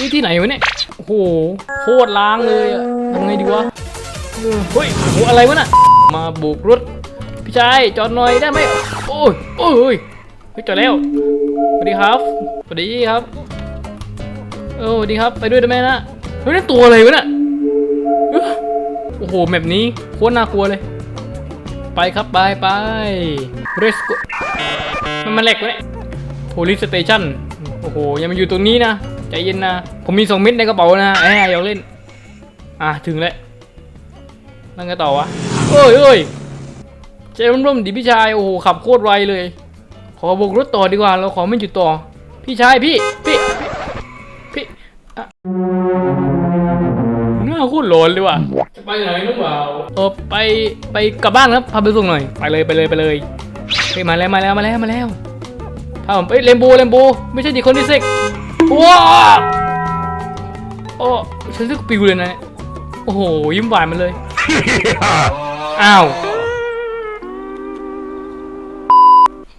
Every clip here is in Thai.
นี่ที่ไหนวะเนี่ย โอ้โห โคตรล้างเลยอะทำไงดีวะเฮ้ยโอ้อะไรวะน่ะ มาบุกรถ พี่ชายจอดหน่อยได้ไหมโอ้ยโอ้ยเฮ้ยจอดแล้วสวัสดีครับสวัสดีครับเออสวัสดีครับไปด้วยได้ไหมนะเฮ้ยนั่นตัวอะไรวะน่ะโอ้โหแบบนี้โคตรน่ากลัวเลย ไปครับไปไป Let's go มันมาแหลกไว้ police station โอ้โหยังมาอยู่ตรงนี้นะ ใจเย็นนะ ผมมีสองเม็ดในกระเป๋านะไอ้อยากเล่น อะถึงแล้วนั่งกันต่อวะเอ้ยเอ้ยใจร่มๆดิพี่ชาย โอ้โห ขับโคตรไวเลย ขอโบกรถต่อดีกว่า เราขอไม่หยุดต่อ พี่ชายพี่ พี่ พี่อะหน้าโคตรร้อนเลยว่ะ จะไปไหนน้องบ่าวเออไปไปกลับบ้านครับ พาไปส่งหน่อย ไปเลยไปเลยไปเลยไปมาแล้วมาแล้วมาแล้วมาแล้วถ้าผมไปเลมโบเลมโบ ไม่ใช่ดิคนที่เซ็ก ว้าโอ้ฉันรู้สึกปิวเลยนะเนี่ยโอ้โห ยิ้มหวานมาเลย อ้าว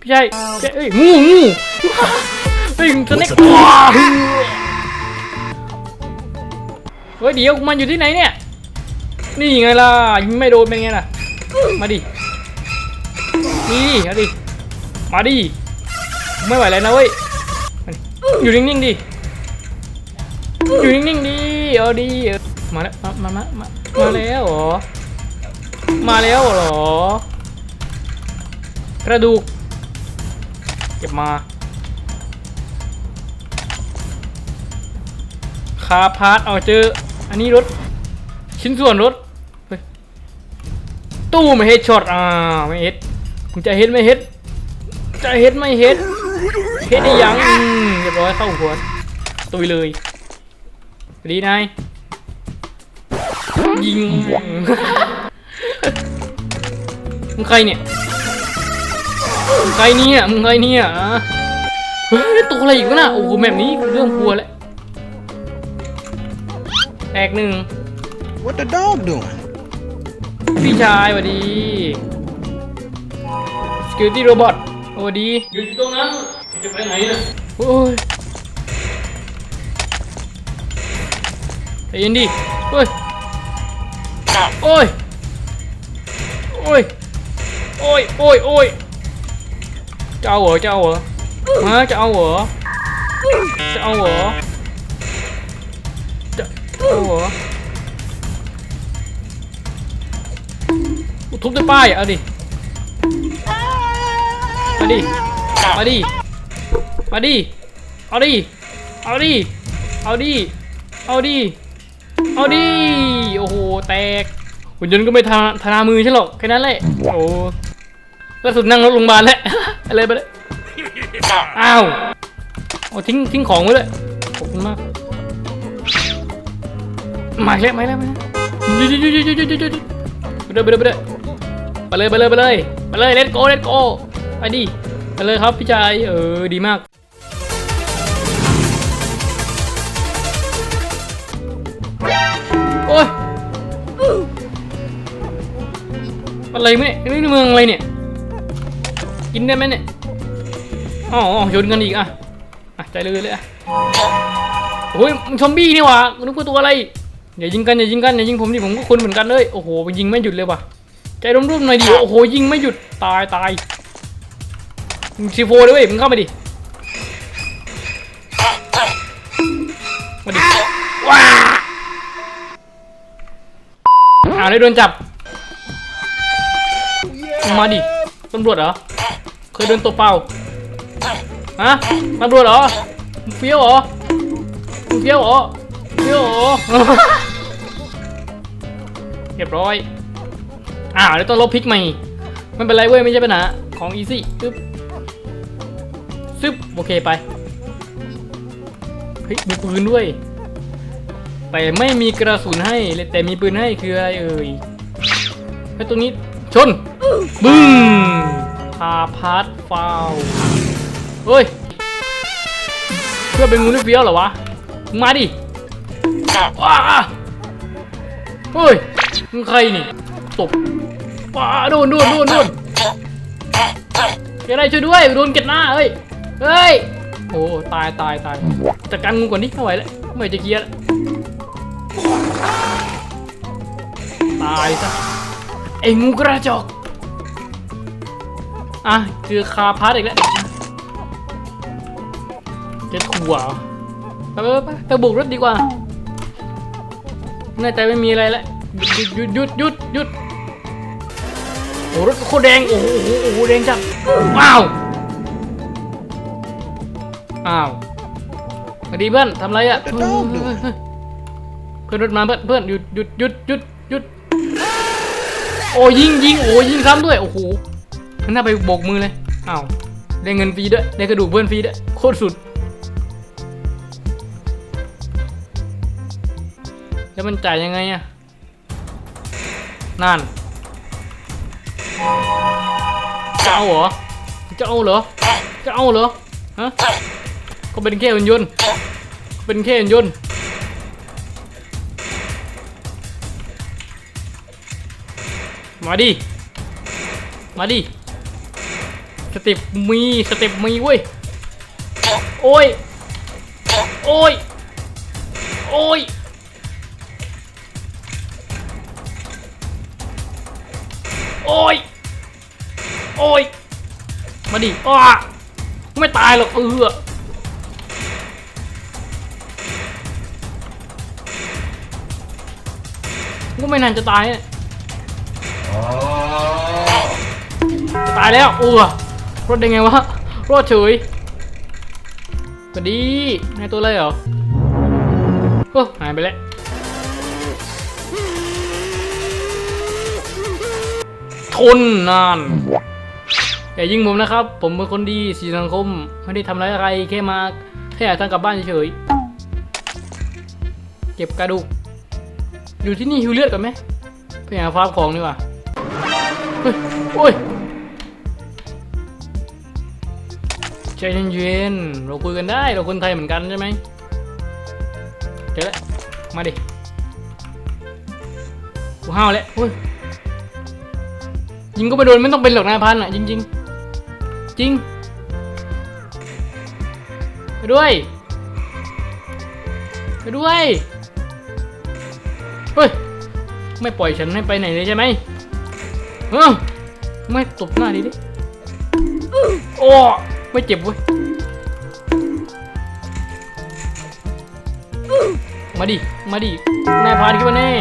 พี่ชายพี่ชายเอ้ยงูงูเฮ้ยสเน็กว้าวเฮ้ยเดี๋ยวมันอยู่ที่ไหนเนี่ย นี่ไงล่ะยิงไม่โดนเป็นไงล่ะ มาดิ นี่เอาดิ มาดิ ไม่ไหวแล้วนะเว้ยมาดิ อยู่นิ่งๆดิ อยู่นิ่งๆดิ เอาดิเออมาแล้ว มา มา มา มาแล้วเหรอ มาแล้วเหรอ กระดูก เก็บมา คาพาร์ทเอาเจอ อันนี้รถ ชิ้นส่วนรถ ตู้ไม่เฮดช็อต อ่า ไม่เฮดมึงจะเฮดไม่เฮดจะเฮดไม่เฮด เฮดได้ยังอืมเรียบร้อยเข้าหัวตุยเลยดีนายยิงมึงใครเนี่ยมึงใครเนี่ยมึงใครเนี่ยเฮ้ยตัวอะไรอีกวะน่ะโอ้โหแบบนี้เรื่องกลัวแล้วแตกหนึ่ง What the dog doing? พี่ชายสวัสดี Security Robot สวัสดีอยู่ตรงนั้น จะไปไหนน่ะโอ้ยใจเย็นดิโอ้ยโอ้ยโอ้ยโอ้ยโอ้ยโอ้ยจะเอาเหรอจะเอาเหรอฮะจะเอาเหรอจะเอาเหรอจะเอาเหรอทุบด้วยป้ายเอาดิมาดิมาดิ มาดิ เอาดิ เอาดิ เอาดิ เอาดิ เอาดิ โอ้โห แตก หุ่นยนต์ก็ไม่ทาทนามือใช่หรอแค่นั้นแหละ โอ้ล่าสุดนั่งรถโรงพยาบาลแล้ว อะไรไปเลยอ้าวโอ้ทิ้งทิ้งของไว้เลย ขอบคุณมากมาแล้วมาแล้วมาแล้วหยุดหยุดหยุดหยุดหยุดหยุดหยุดไปเลยไปเลยไปเลยไปเลยไปเลยไปเลยไปเลยเลตโกเลตโกไปดิไปเลยครับพี่ชายเออดีมาก อะไรไหมเนี่ยนี่เมืองอะไรเนี่ย กินได้ไหมเนี่ยอ๋อชนกันอีกอะอะใจเลยเลยอะโอ้ยมันซอมบี้นี่หว่านึกว่าตัวอะไรอย่ายิงกันอย่ายิงกันอย่ายิงผมดิผมก็คนเหมือนกันเลยโอ้โหยิงไม่หยุดเลยว่ะใจร่มๆหน่อยดิโอ้โหยิงไม่หยุดตายตายมึงซีโฟเลยเว้ยมึงเข้ามาดิมาดิว้าอ้าวได้โดนจับ มาดิตำรวจเหรอ เคยโดนตัวเปล่าฮะตำรวจเหรอเฟี้ยวเหรอเฟี้ยวเหรอเฟี้ยวเหรอเรียบร้อยอ้าวแล้วต้องลบพลิกใหม่ไม่เป็นไรเว้ยไม่ใช่ปัญหาของอีซี่ซึบซึบโอเคไปเฮ้ยมีปืนด้วย แต่ไม่มีกระสุนให้แต่มีปืนให้คืออะไรเอ่ยไอ้ตรงนี้ชน บึ้งพาพาร์ทฟาวเฮ้ย เพื่อเป็นงูที่เฟี้ยวเหรอวะ มาดิว้าเฮ้ยมึงใครนี่ ตบว้าโดนโดนโดนโดนแกได้ช่วยด้วย โดนเก็ดหน้าเฮ้ย เฮ้ย โอ้ตายตายตายจัดการงูก่อนดิไม่ไหวแล้วไม่จะเครียดตายซะไอ้งูกระจอก อะเจอคาพาร์ตอีกแล้วจะถั่วไปไปไปไปบุกรถดีกว่าแน่ใจไม่มีอะไรแล้วหยุดหยุดหยุดหยุดหยุดโอ้รถโคแดงโอ้โหโอ้โหแดงจัดว้าวอ้าวสวัสดีเพื่อนทำไรอะเพื่อนรถมาเพื่อนเพื่อนหยุดหยุดหยุดหยุดหยุดโอ้ยิงยิงโอ้ยิงซ้ำด้วยโอ้โห มันน่าไปโบกมือเลยอ้าวได้เงินฟรีด้วยได้กระดูกเพื่อนฟรีด้วยโคตรสุด แล้วมันจ่ายยังไงอะนั่นจะเอาเหรอจะเอาเหรอจะเอาเหรอฮะก็เป็นแค่หุ่นยนต์ก็เป็นแค่หุ่นยนต์มาดิ มาดิ สเต็ปมีสเต็ปมีเว้ยโอ้ยโอ้ยโอ้ยโอ้ยโอ้ยมาดิอ้าไม่ตายหรอกเออก็ไม่นานจะตายเนี่ยจะตายแล้วเออ รอดได้ไงวะ รอดเฉยสวัสดีนายตัวอะไรเหรอ โอ้หายไปแล้ว ทนนาน อย่ายิงผมนะครับ ผมเป็นคนดีสีสังคม ไม่ได้ทำร้ายใครแค่มา แค่อยากทางกลับบ้านเฉย เก็บกระดูก อยู่ที่นี่หิวเลือดกันไหมไปหาฟาร์มของดีกว่า เฮ้ย โอ้ย ใจเย็นๆเราคุยกันได้ เราคนไทยเหมือนกันใช่ไหมเจอแล้วมาดิกูห้าวแล้วเฮ้ยยิงก็ไปโดนไม่ต้องเป็นหรอกนายพันอะจริงจริงๆจริงไปด้วยไปด้วยเฮ้ยไม่ปล่อยฉันให้ไปไหนเลยใช่ไหมเออไม่ตบหน้าดิดิโอ้ ไม่เจ็บเว้ย มาดิ มาดินายพานคิดว่าแน่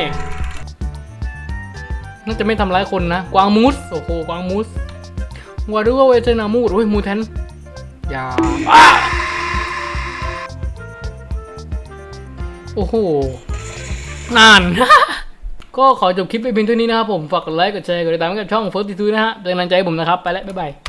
น่าจะไม่ทำร้ายคนนะ กวางมูส โอ้โห กวางมูสวาดูว่าเวทนามูดโอ้ยมูแทนอย่าโอ้โห นาน ก็ขอจบคลิปไปเพียงเท่านี้นะครับผม ฝากกดไลค์ กดแชร์ กดติดตามกับช่องเฟิร์สทีทูนะฮะเป็นกำลังใจให้ผมนะครับ ไปแล้ว บ๊ายบาย